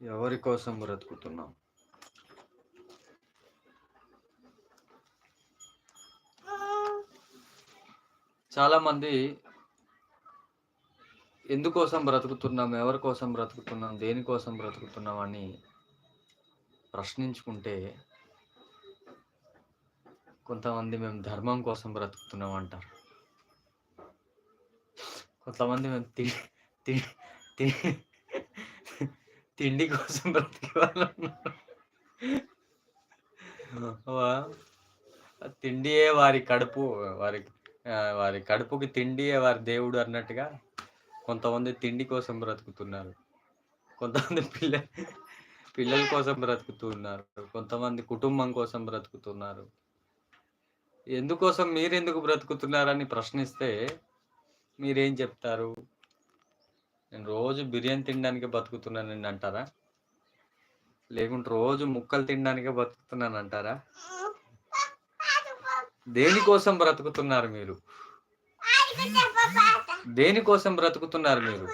ఎవరి కోసం బ్రతుకుతున్నాం? చాలామంది ఎందుకోసం బ్రతుకుతున్నాం ఎవరి కోసం బ్రతుకుతున్నాం దేనికోసం బ్రతుకుతున్నాం అని ప్రశ్నించుకుంటే కొంతమంది మేము ధర్మం కోసం బ్రతుకుతున్నాం అంటారు. కొంతమంది మేము తి తిని తిని తిండి కోసం బ్రతికే వాళ్ళు తిండియే వారి కడుపు వారి వారి కడుపుకి తిండియే వారి దేవుడు అన్నట్టుగా కొంతమంది తిండి కోసం బ్రతుకుతున్నారు. కొంతమంది పిల్ల పిల్లల కోసం బ్రతుకుతున్నారు. కొంతమంది కుటుంబం కోసం బ్రతుకుతున్నారు. ఎందుకోసం మీరెందుకు బ్రతుకుతున్నారని ప్రశ్నిస్తే మీరేం చెప్తారు? నేను రోజు బిర్యానీ తినడానికి బతుకుతున్నానండి అంటారా? లేకుంటే రోజు ముక్కలు తినడానికే బతుకుతున్నాను అంటారా? దేనికోసం బ్రతుకుతున్నారు మీరు? దేనికోసం బ్రతుకుతున్నారు మీరు?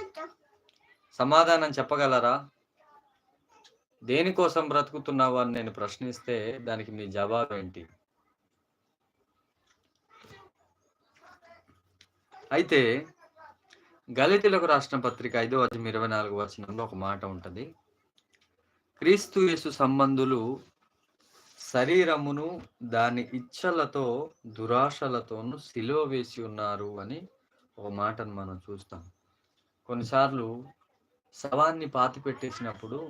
సమాధానం చెప్పగలరా? దేనికోసం బ్రతుకుతున్నావు అని నేను ప్రశ్నిస్తే దానికి మీ జవాబు ఏంటి? అయితే గలితులకు రాష్ట్ర పత్రిక ఐదో అధ్యాయం ఇరవై నాలుగు వచనంలో ఒక మాట ఉంటుంది. క్రీస్తు యేసు సంబంధులు శరీరమును దాని ఇచ్చలతో దురాశలతోనూ సిలువ వేసి ఉన్నారు అని ఒక మాటను మనం చూస్తాం. కొన్నిసార్లు శవాన్ని పాతి పెట్టేసినప్పుడు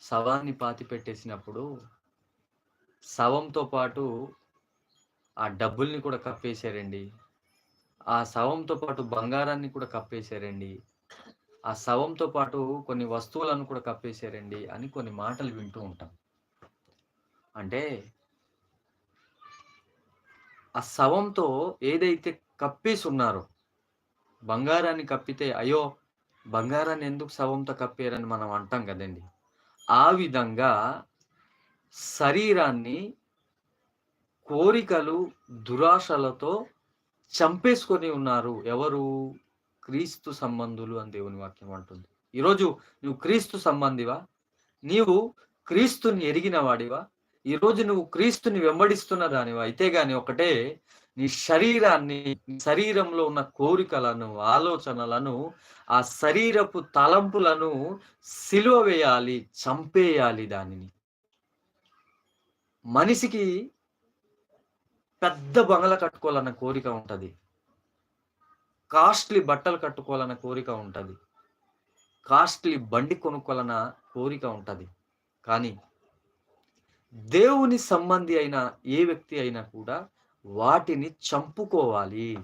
శవాన్ని పాతి పెట్టేసినప్పుడు శవంతో పాటు ఆ డబ్బుల్ని కూడా కప్పేశారండి. ఆ శవంతో పాటు బంగారాన్ని కూడా కప్పేశారండి. ఆ శవంతో పాటు కొన్ని వస్తువులను కూడా కప్పేశారండి అని కొన్ని మాటలు వింటూ ఉంటాం. అంటే ఆ శవంతో ఏదైతే కప్పేసి ఉన్నారో బంగారాన్ని కప్పితే అయ్యో బంగారాన్ని ఎందుకు శవంతో కప్పారని మనం అంటాం కదండి. ఆ విధంగా శరీరాన్ని కోరికలు దురాశలతో చంపేసుకొని ఉన్నారు. ఎవరు? క్రీస్తు సంబంధులు అని దేవుని వాక్యం అంటుంది. ఈరోజు నువ్వు క్రీస్తు సంబంధివా? నీవు క్రీస్తుని ఎరిగిన వాడివా? ఈరోజు నువ్వు క్రీస్తుని వెంబడిస్తున్న దానివా? అయితే గాని ఒకటే నీ శరీరాన్ని శరీరంలో ఉన్న కోరికలను ఆలోచనలను ఆ శరీరపు తలంపులను సిలువ వేయాలి చంపేయాలి దానిని. మనిషికి పెద్ద బంగళ కట్టుకోవాలన్న కోరిక ఉంటుంది. కాస్ట్లీ బట్టలు కట్టుకోవాలన్న కోరిక ఉంటుంది. కాస్ట్లీ బండి కొనుక్కోవాలన్న కోరిక ఉంటుంది. కానీ దేవుని సంబంధి అయిన ఏ వ్యక్తి అయినా కూడా వాటిని చంపుకోవాలి.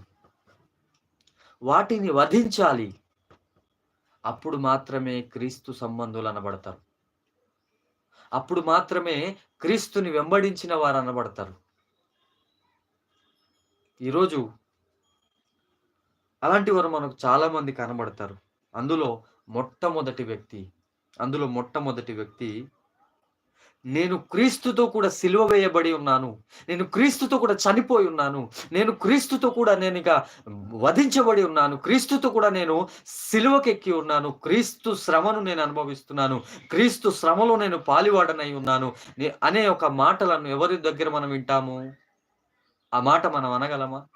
వాటిని వధించాలి. అప్పుడు మాత్రమే క్రీస్తు సంబంధులు అనబడతారు. అప్పుడు మాత్రమే క్రీస్తుని వెంబడించిన వారు అనబడతారు. ఈరోజు అలాంటి వారు మనకు చాలామంది కనబడతారు. అందులో మొట్టమొదటి వ్యక్తి అందులో మొట్టమొదటి వ్యక్తి నేను క్రీస్తుతో కూడా సిలువ వేయబడి ఉన్నాను నేను క్రీస్తుతో కూడా చనిపోయి ఉన్నాను నేను క్రీస్తుతో కూడా నేను ఇక వధించబడి ఉన్నాను క్రీస్తుతో కూడా నేను సిలువకెక్కి ఉన్నాను క్రీస్తు శ్రమను నేను అనుభవిస్తున్నాను క్రీస్తు శ్రమలో నేను పాలివాడనై ఉన్నాను అనే ఒక మాటలను ఎవరి దగ్గర మనం వింటాము? ఆ మాట మనం అనగలమా?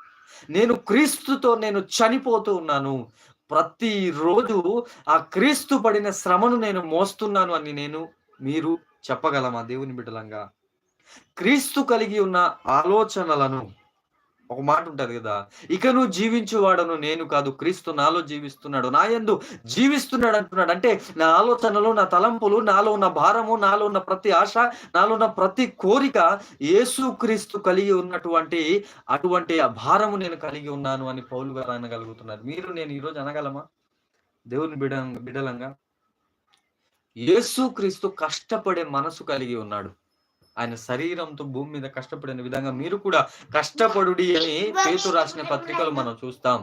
నేను క్రీస్తుతో నేను చనిపోతూ ఉన్నాను. ప్రతిరోజు ఆ క్రీస్తు పడిన శ్రమను నేను మోస్తున్నాను అని నేను మీరు చెప్పగలమా దేవుని బిడ్డలంగా? క్రీస్తు కలిగి ఉన్న ఆలోచనలను ఒక మాట ఉంటది కదా ఇక నువ్వు జీవించువాడను నేను కాదు క్రీస్తు నాలో జీవిస్తున్నాడు. నా ఎందు జీవిస్తున్నాడు అంటున్నాడు. అంటే నా ఆలోచనలు నా తలంపులు నాలో ఉన్న భారము నాలో ఉన్న ప్రతి ఆశ నాలో ఉన్న ప్రతి కోరిక యేసు క్రీస్తు కలిగి ఉన్నటువంటి అటువంటి ఆ భారము నేను కలిగి ఉన్నాను అని పౌలు గారు అనగలుగుతున్నారు. మీరు నేను ఈరోజు అనగలమా? దేవుని బిడ బిడలంగా? యేసు క్రీస్తు కష్టపడే మనసు కలిగి ఉన్నాడు. ఆయన శరీరంతో భూమి మీద కష్టపడిన విధంగా మీరు కూడా కష్టపడుడి అని పేతు రాసిన పత్రికలు మనం చూస్తాం.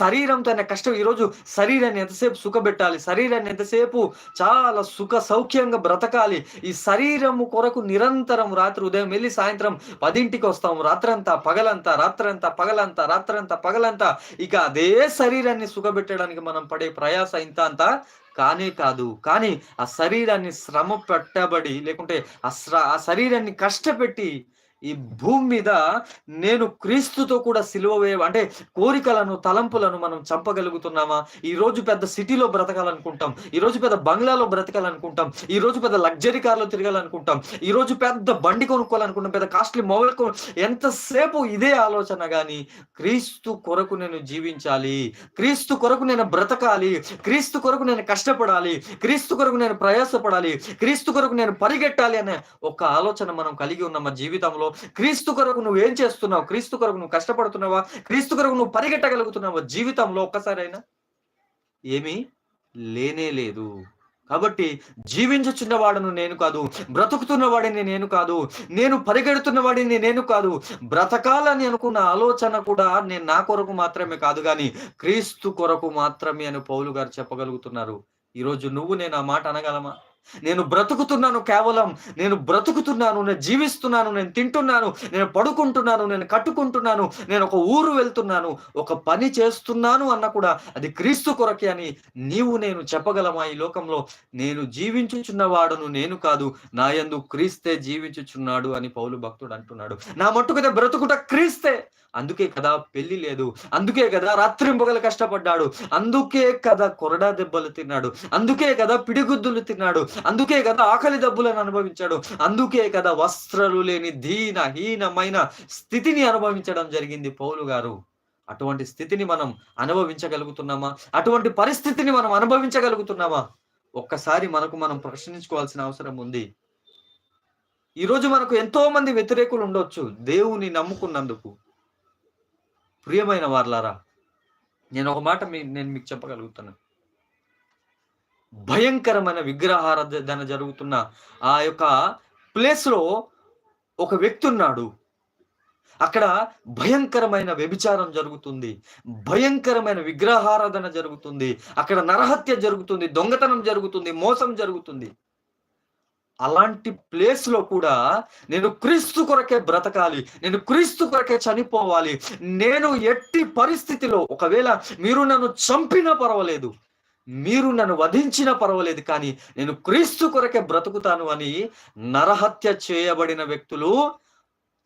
శరీరంతో ఆయన కష్టం ఈరోజు శరీరాన్ని ఎంతసేపు సుఖపెట్టాలి? శరీరాన్ని ఎంతసేపు చాలా సుఖ సౌఖ్యంగా బ్రతకాలి? ఈ శరీరము కొరకు నిరంతరం రాత్రి ఉదయం వెళ్ళి సాయంత్రం పదింటికి వస్తాం. రాత్రంతా పగలంతా రాత్రంతా పగలంతా రాత్రంతా పగలంతా. ఇక అదే శరీరాన్ని సుఖపెట్టడానికి మనం పడే ప్రయాస ఇంత అంతా కానే కాదు. కానీ ఆ శరీరాన్ని శ్రమ పెట్టబడి లేకుంటే ఆ శ్ర ఆ శరీరాన్ని కష్టపెట్టి ఈ భూమి మీద నేను క్రీస్తుతో కూడా సిలువ వే అంటే కోరికలను తలంపులను మనం చంపగలుగుతున్నామా? ఈ రోజు పెద్ద సిటీలో బ్రతకాలనుకుంటాం. ఈ రోజు పెద్ద బంగ్లాలో బ్రతకాలనుకుంటాం. ఈ రోజు పెద్ద లగ్జరీ కార్లో తిరగాలనుకుంటాం. ఈ రోజు పెద్ద బండి కొనుక్కోవాలనుకుంటాం. పెద్ద కాస్ట్లీ మొబైల్ కొను ఎంతసేపు ఇదే ఆలోచన కానీ క్రీస్తు కొరకు నేను జీవించాలి. క్రీస్తు కొరకు నేను బ్రతకాలి. క్రీస్తు కొరకు నేను కష్టపడాలి. క్రీస్తు కొరకు నేను ప్రయాసపడాలి. క్రీస్తు కొరకు నేను పరిగెట్టాలి అనే ఒక ఆలోచన మనం కలిగి ఉన్న మా జీవితంలో. క్రీస్తు కొరకు నువ్వు ఏం చేస్తున్నావు? క్రీస్తు కొరకు నువ్వు కష్టపడుతున్నావా? క్రీస్తు కొరకు నువ్వు పరిగెట్టగలుగుతున్నావా జీవితంలో ఒక్కసారైనా? ఏమీ లేనే లేదు. కాబట్టి జీవించుచున్న వాడను నేను కాదు బ్రతుకుతున్న వాడిని నేను కాదు నేను పరిగెడుతున్న వాడిని నేను కాదు బ్రతకాలని అనుకున్న ఆలోచన కూడా నేను నా కొరకు మాత్రమే కాదు కానీ క్రీస్తు కొరకు మాత్రమే అని పౌలు గారు చెప్పగలుగుతున్నారు. ఈరోజు నువ్వు నేను ఆ మాట అనగలమా? నేను బ్రతుకుతున్నాను కేవలం నేను బ్రతుకుతున్నాను నేను జీవిస్తున్నాను నేను తింటున్నాను నేను పడుకుంటున్నాను నేను కట్టుకుంటున్నాను నేను ఒక ఊరు వెళ్తున్నాను ఒక పని చేస్తున్నాను అన్న కూడా అది క్రీస్తు కొరకే అని నీవు నేను చెప్పగలమా? ఈ లోకంలో నేను జీవించుచున్న వాడును నేను కాదు నా యందు క్రీస్తే జీవించుచున్నాడు అని పౌలు భక్తుడు అంటున్నాడు. నా మట్టుకదే బ్రతుకుట క్రీస్తే. అందుకే కదా పెళ్ళి లేదు అందుకే కదా రాత్రింపగలు కష్టపడ్డాడు అందుకే కదా కొరడా దెబ్బలు తిన్నాడు అందుకే కదా పిడిగుద్దులు తిన్నాడు అందుకే కదా ఆకలి దబ్బులను అనుభవించాడు. అందుకే కదా వస్త్రాలు లేని దీన హీనమైన స్థితిని అనుభవించడం జరిగింది పౌలు గారు. అటువంటి స్థితిని మనం అనుభవించగలుగుతున్నామా? అటువంటి పరిస్థితిని మనం అనుభవించగలుగుతున్నామా? ఒక్కసారి మనకు మనం ప్రశ్నించుకోవాల్సిన అవసరం ఉంది. ఈరోజు మనకు ఎంతో మంది వ్యతిరేకులు ఉండొచ్చు దేవుని నమ్ముకున్నందుకు. ప్రియమైన వార్లారా నేను ఒక మాట మీ నేను మీకు చెప్పగలుగుతాను. భయంకరమైన విగ్రహారాధన జరుగుతున్న ఆ యొక్క ప్లేస్లో ఒక వ్యక్తి ఉన్నాడు. అక్కడ భయంకరమైన వ్యభిచారం జరుగుతుంది. భయంకరమైన విగ్రహారాధన జరుగుతుంది. అక్కడ నరహత్య జరుగుతుంది. దొంగతనం జరుగుతుంది. మోసం జరుగుతుంది. అలాంటి ప్లేస్లో కూడా నేను క్రీస్తు కొరకే బ్రతకాలి. నేను క్రీస్తు కొరకే చనిపోవాలి. నేను ఎట్టి పరిస్థితిలో ఒకవేళ మీరు నన్ను చంపినా పర్వాలేదు. మీరు నన్ను వధించినా పర్వాలేదు కానీ నేను క్రీస్తు కొరకే బ్రతుకుతాను అని నరహత్య చేయబడిన వ్యక్తులు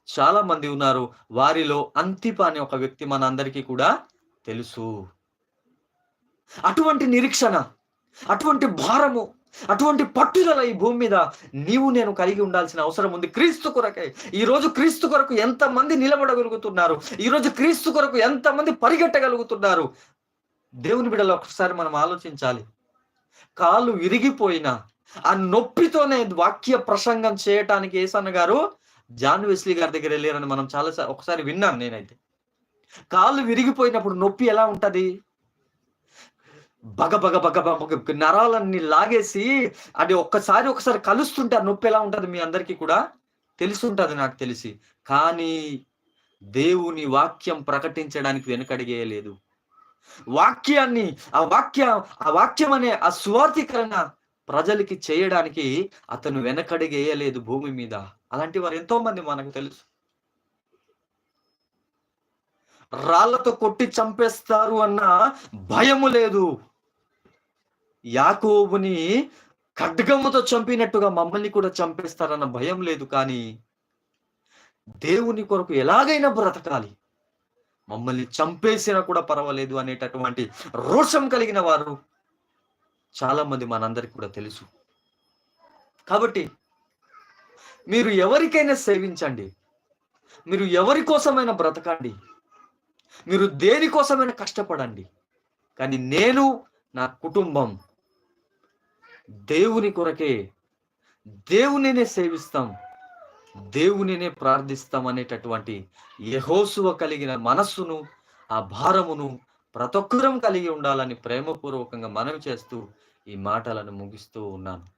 చాలా మంది ఉన్నారు. వారిలో అంతిప అనే ఒక వ్యక్తి మన అందరికీ కూడా తెలుసు. అటువంటి నిరీక్షణ అటువంటి భారము అటువంటి పట్టుదల ఈ భూమి మీద నీవు నేను కలిగి ఉండాల్సిన అవసరం ఉంది. క్రీస్తు కొరకే. ఈ రోజు క్రీస్తు కొరకు ఎంతమంది నిలబడగలుగుతున్నారు? ఈ రోజు క్రీస్తు కొరకు ఎంతమంది పరిగెట్టగలుగుతున్నారు? దేవుని బిడ్డలో ఒకసారి మనం ఆలోచించాలి. కాళ్ళు విరిగిపోయిన ఆ నొప్పితోనే వాక్య ప్రసంగం చేయటానికి ఏసన్న గారు జాన్ వెస్లీ గారి దగ్గర వెళ్ళారని మనం చాలా ఒకసారి విన్నాను నేనైతే. కాళ్ళు విరిగిపోయినప్పుడు నొప్పి ఎలా ఉంటది? బగ బగ బగ బగ నరాలన్నీ లాగేసి అది ఒక్కసారి ఒకసారి కలుస్తుంటే ఆ నొప్పి ఎలా ఉంటుంది మీ అందరికీ కూడా తెలుసుంటుంది నాకు తెలిసి. కానీ దేవుని వాక్యం ప్రకటించడానికి వెనుకడిగేయలేదు. వాక్యాన్ని ఆ వాక్య ఆ వాక్యం అనే ఆ స్వార్థీకరణ ప్రజలకి చేయడానికి అతను వెనకడిగేయలేదు భూమి మీద. అలాంటి వారు ఎంతో మంది మనకు తెలుసు. రాళ్ళతో కొట్టి చంపేస్తారు అన్న భయము లేదు. యాకోబుని ఖడ్గముతో చంపినట్టుగా మమ్మల్ని కూడా చంపేస్తారన్న భయం లేదు కానీ దేవుని కొరకు ఎలాగైనా బ్రతకాలి. మమ్మల్ని చంపేసినా కూడా పర్వాలేదు అనేటటువంటి రోషం కలిగిన వారు చాలా మంది మనందరికి కూడా తెలుసు. కాబట్టి మీరు ఎవరికైనా సేవించండి. మీరు ఎవరి కోసమైనా బ్రతకండి. మీరు దేనికోసమైనా కష్టపడండి. కానీ నేను నా కుటుంబం దేవుని కొరకే దేవునినే సేవిస్తాం. దేవునినే ప్రార్థిస్తాం అనేటటువంటి యహోసువ కలిగిన మనస్సును ఆ భారమును ప్రతి ఒక్కరం కలిగి ఉండాలని ప్రేమపూర్వకంగా మనవి చేస్తూ ఈ మాటలను ముగిస్తూ ఉన్నాను.